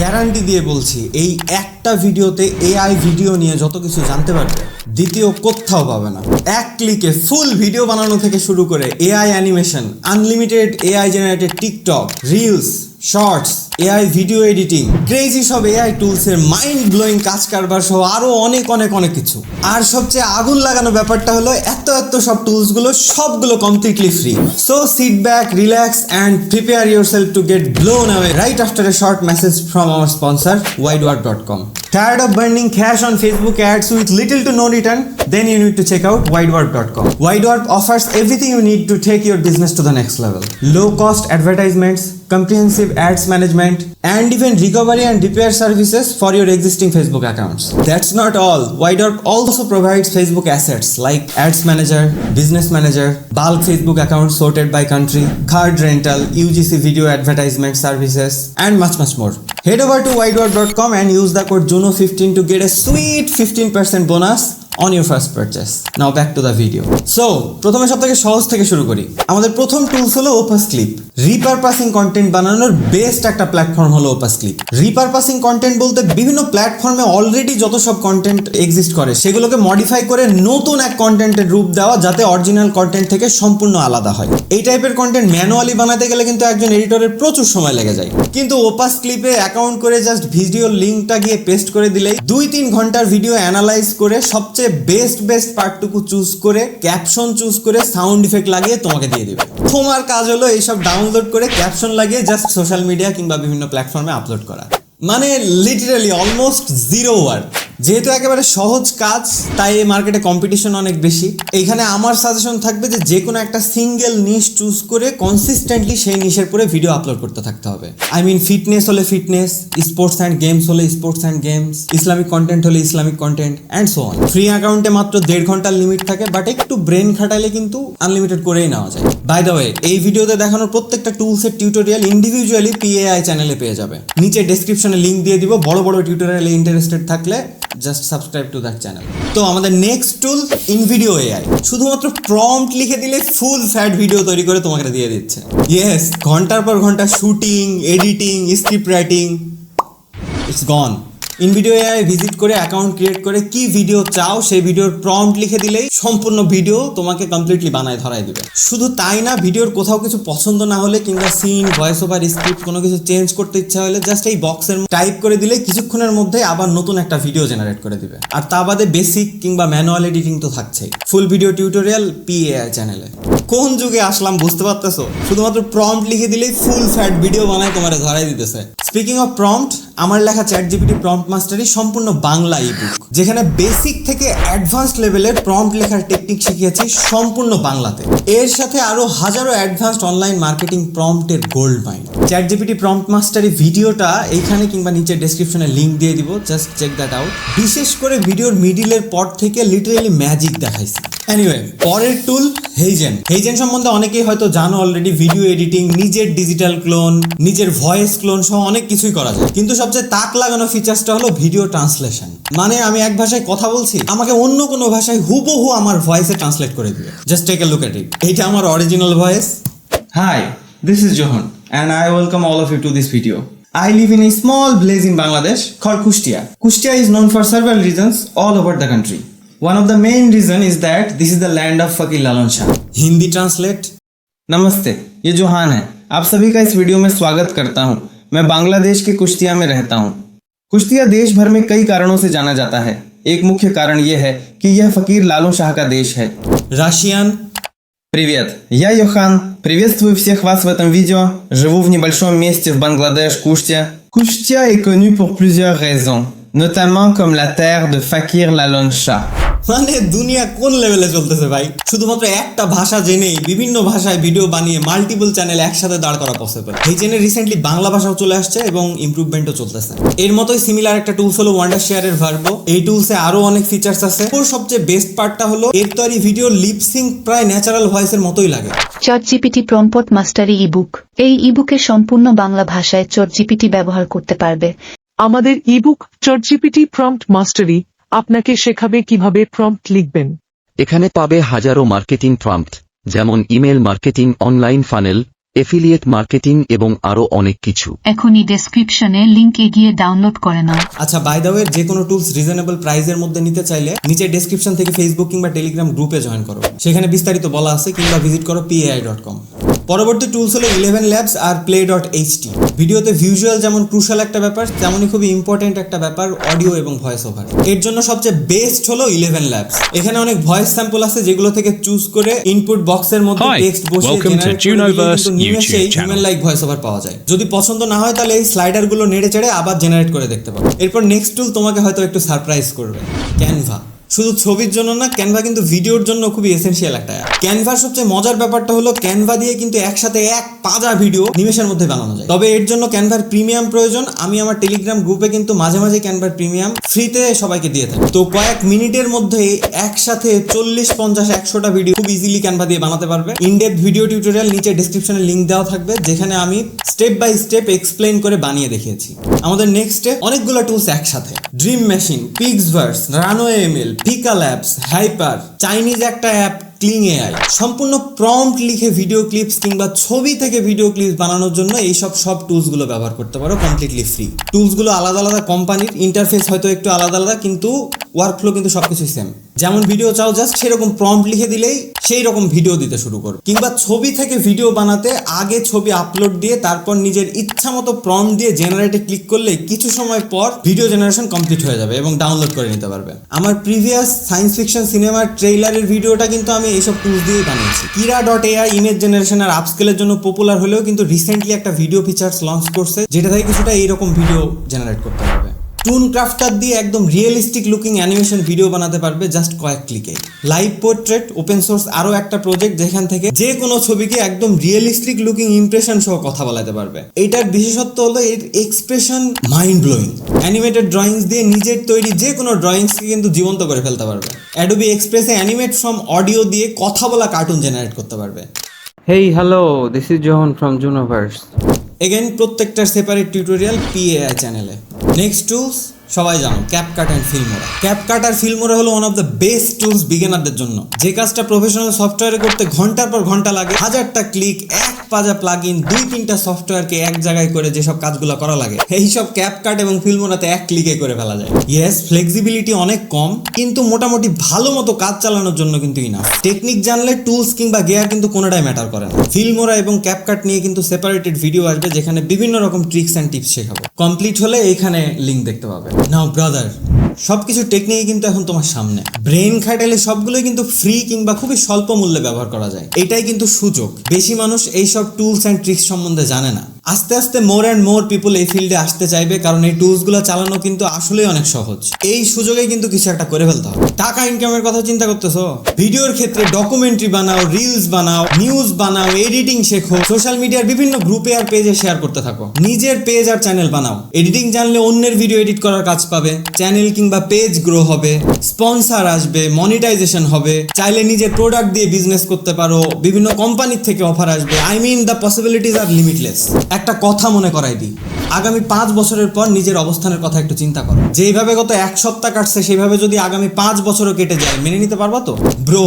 Guarantee দিয়ে বলছি, এই একটা ভিডিওতে এআই ভিডিও নিয়ে যত কিছু জানতে পারবে, দ্বিতীয় কোথাও পাবে না। এক ক্লিকে ফুল ভিডিও বানানো থেকে শুরু করে AI animation unlimited AI generated TikTok reels shorts AI video editing crazy সব এআই টুলসের মাইন্ড ব্লোয়িং কাজ কারবার সহ আরও অনেক অনেক অনেক কিছু। আর সবচেয়ে আগুন লাগানো ব্যাপারটা হলো এত এত সব টুলসগুলো সবগুলো completely free so sit back relax and prepare yourself to get blow now right after a short message from our sponsor wide work dot com tired of burning cash on Facebook ads with little to no return then you need to check out wide work dot com wide work offers everything you need to take your business to the next level low cost advertisements comprehensive ads management, and even recovery and repair services for your existing Facebook accounts. That's not all. Widework also provides Facebook assets like Ads Manager, Business Manager, bulk Facebook accounts sorted by country, card rental, UGC video advertisement services, and much, much more. Head over to widework.com and use the code JUNO15 to get a sweet 15% bonus on your first purchase. Now back to the video. So, প্রথমে সব থেকে সহজ থেকে শুরু করি আমাদের প্রথম tools হলো ওপাস ক্লিপ রিপারপাসিং কন্টেন্ট বানানোর বেস্ট একটা প্ল্যাটফর্ম হলো ওপাস ক্লিপ রিপারপাসিং কন্টেন্ট বলতে বিভিন্ন প্ল্যাটফর্মে অলরেডি যত সব কন্টেন্ট এক্সিস্ট করে, সেগুলোকে মডিফাই করে নতুন এক কন্টেন্টের রূপ দেওয়া যাতে অরিজিনাল কন্টেন্ট থেকে সম্পূর্ণ আলাদা হয়। এই টাইপের কন্টেন্ট ম্যানুয়ালি বানাতে গেলে কিন্তু একজন এডিটরের প্রচুর সময় লেগে যায়। কিন্তু ওপাস ক্লিপে অ্যাকাউন্ট করে জাস্ট ভিডিও লিঙ্কটা গিয়ে পেস্ট করে দিলেই দুই তিন ঘণ্টার ভিডিও অ্যানালাইজ করে সবচেয়ে বেস্ট বেস্ট পার্টটুকু চুজ করে ক্যাপশন চুজ করে সাউন্ড ইফেক্ট লাগিয়ে তোমাকে দিয়ে দিবে। তোমার কাজ হলো এইসব ডাউনলোড করে ক্যাপশন লাগিয়ে জাস্ট সোশ্যাল মিডিয়া কিংবা বিভিন্ন প্ল্যাটফর্মে আপলোড করা। মানে লিটারালি অলমোস্ট জিরো ওয়ার্ক যেহেতু একেবারে সহজ কাজ, তাই এই মার্কেটে কম্পিটিশন অনেক বেশি। এইখানে আমার সাজেশন থাকবে যে যে কোনো একটা সিঙ্গেল নিশ চুজ করে কনসিস্টেন্টলি সেই নিশের পরে ভিডিও আপলোড করতে থাকতে হবে। আই মিন ফিটনেস হলে ফিটনেস স্পোর্টস অ্যান্ড গেমস হলে sports and games Islamic content হলে Islamic content and so on free অ্যাকাউন্টে মাত্র দেড় ঘণ্টার লিমিট থাকে বাট একটু ব্রেন খাটাইলে কিন্তু আনলিমিটেড করেই নেওয়া যায়। বাই দ্য ওয়ে এই ভিডিওতে দেখানোর প্রত্যেকটা টুলসের টিউটোরিয়াল ইন্ডিভিজুয়ালি পিএআই চ্যানেলে পেয়ে যাবে। নিচে ডেসক্রিপশনে লিঙ্ক দিয়ে দিব, বড় বড় টিউটোরিয়ালে ইন্টারেস্টেড থাকলে just subscribe to that channel তো আমাদের নেক্সট টুল ইনভিডিও এআই শুধুমাত্র প্রম্পট লিখে দিলে ফুল ফ্যাট ভিডিও তৈরি করে তোমাকে দিয়ে দিচ্ছে। ইয়েস ঘণ্টার পর ঘণ্টা shooting editing script writing it's gone InVideo AI visit করে অ্যাকাউন্ট ক্রিয়েট করে কি ভিডিও চাও সেই ভিডিওর প্রম্পট লিখে দিলেই সম্পূর্ণ ভিডিও তোমাকে কমপ্লিটলি বানায় ধরায় দিবে। শুধু তাই না ভিডিওর কোথাও কিছু পছন্দ না হলে কিংবা সিন ভয়েস ওভার স্ক্রিপ্ট কোনো কিছু চেঞ্জ করতে ইচ্ছা হলে জাস্ট এই বক্সের টাইপ করে দিলে কিছুক্ষণের মধ্যে আবার নতুন একটা ভিডিও জেনারেট করে দিবে। আর তা বাদে বেসিক কিংবা ম্যানুয়াল এডিটিং তো থাকছেই। ফুল ভিডিও টিউটোরিয়াল পিএআই চ্যানেলে কোন যুগে আসলাম বুঝতে পারতেছো? শুধুমাত্র প্রম্পট লিখে দিলেই ফুল ফ্যাট ভিডিও বানায় তোমার ধরাই দিতেছে। স্পিকিং অফ প্রম্পট আমার লেখা চ্যাট জিপিটি প্রম্পট মাস্টারই সম্পূর্ণ বাংলা ইবুক যেখানে বেসিক থেকে অ্যাডভান্সড লেভেলের প্রম্পট লেখার টেকনিক শিখিয়েছি সম্পূর্ণ বাংলাতে। এর সাথে আরও হাজারো advanced online marketing প্রম্পটের gold mine chat GPT prompt mastery ভিডিওটা এইখানে কিংবা নিচে ডেসক্রিপশনে লিঙ্ক দিয়ে দিব জাস্ট চেক দ্যাট আউট বিশেষ করে ভিডিওর মিডিলের পর থেকে লিটারেলি ম্যাজিক দেখাইছি। এনিওয়ে পরের টুল হেইজেন হেইজেন সম্বন্ধে অনেকেই হয়তো জানো অলরেডি ভিডিও এডিটিং নিজের ডিজিটাল ক্লোন নিজের ভয়েস ক্লোন সহ অনেক কিছুই করা যায়। কিন্তু সবচেয়ে তাক লাগানো ফিচার্সটা হলো ভিডিও ট্রান্সলেশন মানে আমি এক ভাষায় কথা বলছি, আমাকে অন্য কোনো ভাষায় হুবহু আমার ভয়েসে ট্রান্সলেট করে দিবে। Just take a look at it এইটা আমার original voice hi this is Johan and I welcome all of you to this video I live in a small village in Bangladesh called Kustia. Kustia is known for several reasons all over the country. One of the main reason is that this is the land of Fakir Lalon Shah. Hindi translate नमस्ते ये Johan है आप सभी का इस video में स्वागत करता हूँ मैं बांग्लादेश के कुश्तिया में रहता हूँ कुश्तिया देश भर में कई कारणों से जाना जाता है एक मुख्य कारण यह है कि यह फकीर लालू शाह का देश है Russian Привет, я Йохан. Приветствую всех вас в этом видео. Живу в небольшом месте в Бангладеш, Куштия. Куштия est connu pour plusieurs raisons, notamment comme la terre de Fakir Lalon Shah. মানে দুনিয়া কোন লেভেলে চলতেছে ভাই? শুধুমাত্র একটা ভাষা জেনেই বিভিন্ন ভাষায় ভিডিও বানিয়ে মাল্টিপল চ্যানেল একসাথে দাঁড় করা পসিবল এই চ্যানেল রিসেন্টলি বাংলা ভাষাও চলে আসছে এবং ইমপ্রুভমেন্টও চলতেছে। এর মতোই সিমিলার একটা টুলস হলো ওয়ান্ডার শেয়ারের ভার্বো এই টুলসে আরও অনেক ফিচার্স আছে। ওর সবচেয়ে বেস্ট পার্টটা হলো এর তৈরি ভিডিও লিপসিং প্রায় ন্যাচারাল ভয়েসের মতোই লাগে। চট জিপিটি প্রম্পট মাস্টারি ইবুক এই ইবুকে সম্পূর্ণ বাংলা ভাষায় চট জিপিটি ব্যবহার করতে পারবে। আমাদের ইবুক চটজিপিটি প্রম্পট মাস্টারি আপনাকে শেখাবে কীভাবে প্রম্পট লিখবেন? এখানে পাবে হাজারো মার্কেটিং প্রম্পট যেমন email marketing online funnel affiliate marketing এবং আরও অনেক কিছু। এখনই ডেসক্রিপশনে লিংকে গিয়ে ডাউনলোড করে নাও। আচ্ছা বাই দ্য ওয়ে যে কোনো টুলস রিজনেবল প্রাইজের মধ্যে নিতে চাইলে নিচে ডেসক্রিপশন থেকে ফেসবুক কিংবা টেলিগ্রাম গ্রুপে জয়েন করো। সেখানে বিস্তারিত বলা আছে কিংবা ভিজিট করো পিএআই ডট কম পরবর্তী টুলস হলো ইলেভেন ল্যাবস আর প্লে ডট এইচটি ভিডিওতে ভিজুয়াল যেমন ক্রুশাল একটা ব্যাপার তেমনই খুবই ইম্পর্টেন্ট একটা ব্যাপার অডিও এবং ভয়েস ওভার এর জন্য সবচেয়ে বেস্ট হলো ইলেভেন ল্যাবস এখানে অনেক ভয়েস স্যাম্পল আছে যেগুলো থেকে চুজ করে ইনপুট বক্সের মধ্যে টেক্সট বসিয়ে লাইক ভয়েস ওভার পাওয়া যায়। যদি পছন্দ না হয় তাহলে এই স্লাইডারগুলো নেড়ে চেড়ে আবার জেনারেট করে দেখতে পাবো এরপর নেক্সট টুল তোমাকে হয়তো একটু সারপ্রাইজ করবে। ক্যানভা শুধু ছবির জন্য না ক্যানভা কিন্তু ভিডিওর জন্য খুবই এসেনশিয়াল একটা অ্যাপ ক্যানভার সবচেয়ে মজার ব্যাপারটা হলো ক্যানভা দিয়ে কিন্তু একসাথে এক পাজা ভিডিও নিমেষের মধ্যে বানানো যায়। তবে এর জন্য ক্যানভার প্রিমিয়াম প্রয়োজন। আমি আমার টেলিগ্রাম গ্রুপে কিন্তু মাঝে মাঝে ক্যানভার প্রিমিয়াম ফ্রিতে সবাইকে দিয়ে থাকি। তো কয়েক মিনিটের মধ্যে একসাথে চল্লিশ, পঞ্চাশ, একশোটা ভিডিও খুব ইজিলি ক্যানভা দিয়ে বানাতে পারবে। ইনডেপ ভিডিও টিউটোরিয়াল নিচে ডিসক্রিপশনে লিঙ্ক দেওয়া থাকবে, যেখানে আমি স্টেপ বাই স্টেপ এক্সপ্লেন করে বানিয়ে দেখিয়েছি। আমাদের নেক্সট অনেকগুলো টুলস একসাথে। Dream machine PixVerse runway ML pika labs hyper Chinese একটা অ্যাপ ক্লিং এআই সম্পূর্ণ প্রম্পট লিখে ভিডিও ক্লিপস কিংবা ছবি থেকে ভিডিও ক্লিপস বানানোর জন্য এইসব সব টুলসগুলো ব্যবহার করতে পারো কমপ্লিটলি ফ্রি টুলসগুলো আলাদা আলাদা কোম্পানির ইন্টারফেস হয়তো একটু আলাদা আলাদা, কিন্তু ওয়ার্কফ্লো কিন্তু সবকিছুই সেম যেমন ভিডিও চাও জাস্ট সেরকম প্রম্পট লিখে দিলেই সেই রকম ভিডিও দিতে শুরু করো। কিংবা ছবি থেকে ভিডিও বানাতে আগে ছবি আপলোড দিয়ে তারপর নিজের ইচ্ছা মতো প্রম্পট দিয়ে জেনারেটে ক্লিক করলে কিছু সময় পর ভিডিও জেনারেশন কমপ্লিট হয়ে যাবে এবং ডাউনলোড করে নিতে পারবে। আমার প্রিভিয়াস সায়েন্স ফিকশন সিনেমার ট্রেইলারের ভিডিওটা কিন্তু আমি এইসব টুলস দিয়েই বানিয়েছি। Krea dot AI image generation আর আপস্কেলের জন্য পপুলার হলেও কিন্তু রিসেন্টলি একটা ভিডিও ফিচার্স লঞ্চ করছে, যেটা থেকে কিছুটা এইরকম ভিডিও জেনারেট করতে পারবে। টুন ক্রাফটার দিয়ে একদম রিয়েলিস্টিক লুকিং অ্যানিমেশন ভিডিও বানাতে পারবে জাস্ট কয়েক ক্লিকে লাইভ পোর্ট্রেট ওপেন সোর্স আরও একটা প্রজেক্ট যেখান থেকে যে কোনো ছবিকে একদম রিয়েলিস্টিক লুকিং ইমপ্রেশন সহ কথা বলাতে পারবে। এটার বিশেষত্ব হলো এর expression mind blowing animated drawings দিয়ে নিজের তৈরি যে কোনো ড্রয়িংসকে কিন্তু জীবন্ত করে ফেলতে পারবে। অ্যাডোবি এক্সপ্রেসে অ্যানিমেট ফ্রম অডিও দিয়ে কথা বলা কার্টুন জেনারেট করতে পারবে। Hey hello this is Johan from Junoverse. Again প্রত্যেকটার সেপারেট টিউটোরিয়াল পিএআই চ্যানেলে নেক্সট টুলস সবাই জানো ক্যাপকাট অ্যান্ড ফিল্মোরা ক্যাপকাট আর ফিল্মোরা হলো one of the best tools বিগিনারদের জন্য। যে কাজটা প্রফেশনাল সফটওয়্যারে করতে ঘণ্টার পর ঘণ্টা লাগে, হাজারটা ক্লিক এক পাজা প্লাগ ইন দুই তিনটা সফটওয়্যারকে এক জায়গায় করে যেসব কাজগুলো করা লাগে এই সব ক্যাপকাট এবং ফিল্মোরাতে এক ক্লিকে করে ফেলা যায়। ইয়েস ফ্লেক্সিবিলিটি অনেক কম, কিন্তু মোটামুটি ভালো মতো কাজ চালানোর জন্য কিন্তু ইনাফ টেকনিক জানলে টুলস কিংবা গিয়ার কিন্তু কোনোটাই ম্যাটার করে না। ফিল্মোরা এবং ক্যাপকাট নিয়ে কিন্তু সেপারেটেড ভিডিও আসবে, যেখানে বিভিন্ন রকম ট্রিক্স অ্যান্ড টিপস শেখাবো। কমপ্লিট হলে এখানে লিঙ্ক দেখতে পাবে। নাও ব্রাদার সবকিছু টেকনিক কিন্তু এখন তোমার সামনে। ব্রেন খাটালে সবগুলোই কিন্তু ফ্রি কিংবা খুবই স্বল্প মূল্যে ব্যবহার করা যায়। এটাই কিন্তু সুযোগ। বেশি মানুষ এইসব টুলস অ্যান্ড ট্রিক্স সম্বন্ধে জানে না। আস্তে আস্তে মোর অ্যান্ড মোর পিপল এই ফিল্ডে আসতে চাইবে, কারণ এই টুলসগুলো চালানো কিন্তু আসলেই অনেক সহজ। এই সুযোগে কিন্তু কিছু একটা করে ফেলতে হবে। টাকা ইনকামের কথা চিন্তা করতেছো? ভিডিওর ক্ষেত্রে ডকুমেন্টারি বানাও রিলস বানাও নিউজ বানাও এডিটিং শেখো সোশ্যাল মিডিয়ার বিভিন্ন গ্রুপে আর পেজে শেয়ার করতে থাকো। নিজের পেজ আর চ্যানেল বানাও। এডিটিং জানলে অন্যের ভিডিও এডিট করার কাজ পাবে। চ্যানেল কিংবা পেজ গ্রো হবে। স্পন্সার আসবে মনিটাইজেশন হবে। চাইলে নিজের প্রোডাক্ট দিয়ে বিজনেস করতে পারো। বিভিন্ন কোম্পানির থেকে অফার আসবে। আই মিন দ্য পসিবিলিটিস আর লিমিটলেস একটা কথা মনে করাই দিই। আগামী পাঁচ বছরের পর নিজের অবস্থানের কথা একটু চিন্তা করো। যেইভাবে গত এক সপ্তাহ কাটছে, সেইভাবে যদি আগামী পাঁচ বছরও কেটে যায়, মেনে নিতে পারবা তো? ব্রো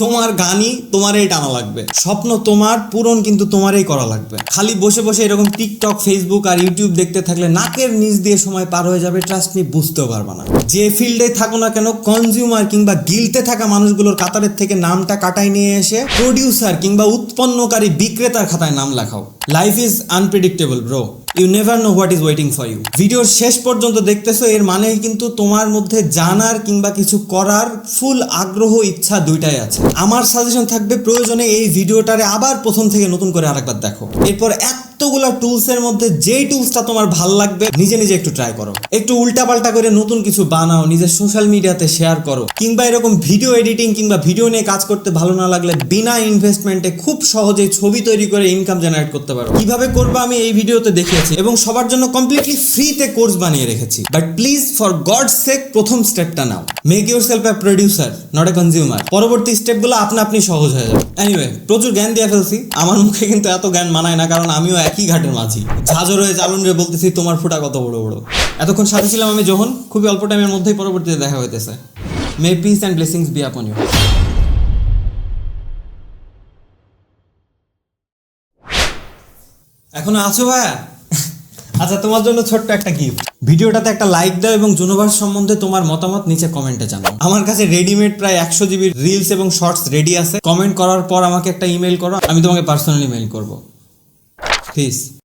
তোমার গানই তোমারই টানা লাগবে। স্বপ্ন তোমার, পূরণ কিন্তু তোমারই করা লাগবে। খালি বসে বসে এরকম টিকটক, ফেসবুক আর ইউটিউব দেখতে থাকলে নাকের নিচ দিয়ে সময় পার হয়ে যাবে ট্রাস্ট নি বুঝতেও পারবে না। যে ফিল্ডে থাকো না কেন কনজিউমার কিংবা গিলতে থাকা মানুষগুলোর কাতারের থেকে নামটা কাটাই নিয়ে এসে প্রডিউসার কিংবা উৎপন্নকারী বিক্রেতার খাতায় নাম লেখাও। Life is unpredictable bro you never know what is waiting for you ভিডিওর শেষ পর্যন্ত দেখতেছো, এর মানে কিন্তু তোমার মধ্যে জানার কিংবা কিছু করার ফুল আগ্রহ, ইচ্ছা দুইটাই আছে। আমার সাজেশন থাকবে, প্রয়োজনে এই ভিডিওটারে আবার প্রথম থেকে নতুন করে আরেকবার দেখো। এরপর এতগুলা টুলস এর মধ্যে যেই টুলসটা তোমার ভালো লাগবে, নিজে নিজে একটু ট্রাই করো। একটু উল্টাপাল্টা করে নতুন কিছু বানাও, নিজের সোশ্যাল মিডিয়াতে শেয়ার করো। কিংবা এরকম ভিডিও এডিটিং কিংবা ভিডিও নিয়ে কাজ করতে ভালো না লাগলে বিনা ইনভেস্টমেন্টে খুব সহজেই ছবি তৈরি করে ইনকাম জেনারেট করতে পারো। কীভাবে করব আমি এই ভিডিওতে দেখিয়েছি এবং সবার জন্য কমপ্লিটলি ফ্রিতে কোর্স বানিয়ে রেখেছি। But please for God sake প্রথম স্টেপটা নাও। Make yourself a producer not a consumer পরবর্তী স্টেপগুলো আপনা আপনি সহজ হয়ে যাবে। এনিওয়ে প্রচুর জ্ঞান দিয়ে ফেলছি। আমার মুখে কিন্তু এত জ্ঞান মানায় না, কারণ আমিও একই ঘাটের মাঝি। ঝাঁঝর হয়ে চালুন রে বলতেছি, তোমার ফুটা কত বড় বড়? এতক্ষণ সাথে ছিলাম আমি যখন খুবই অল্প টাইমের মধ্যেই পরবর্তীতে দেখা হইতেছে। May peace and blessings be upon you এখনও আছো ভাইয়া? আচ্ছা তোমার জন্য ছোট্ট একটা গিফট ভিডিওটাতে একটা লাইক দাও এবং জুনোভার্স সম্বন্ধে তোমার মতামত নিচে কমেন্টে জানাও। আমার কাছে রেডিমেড প্রায় একশো জিবির রিলস এবং শর্টস রেডি আছে। কমেন্ট করার পর আমাকে একটা ইমেল করো, আমি তোমাকে পার্সোনালি মেইল করব। প্লিজ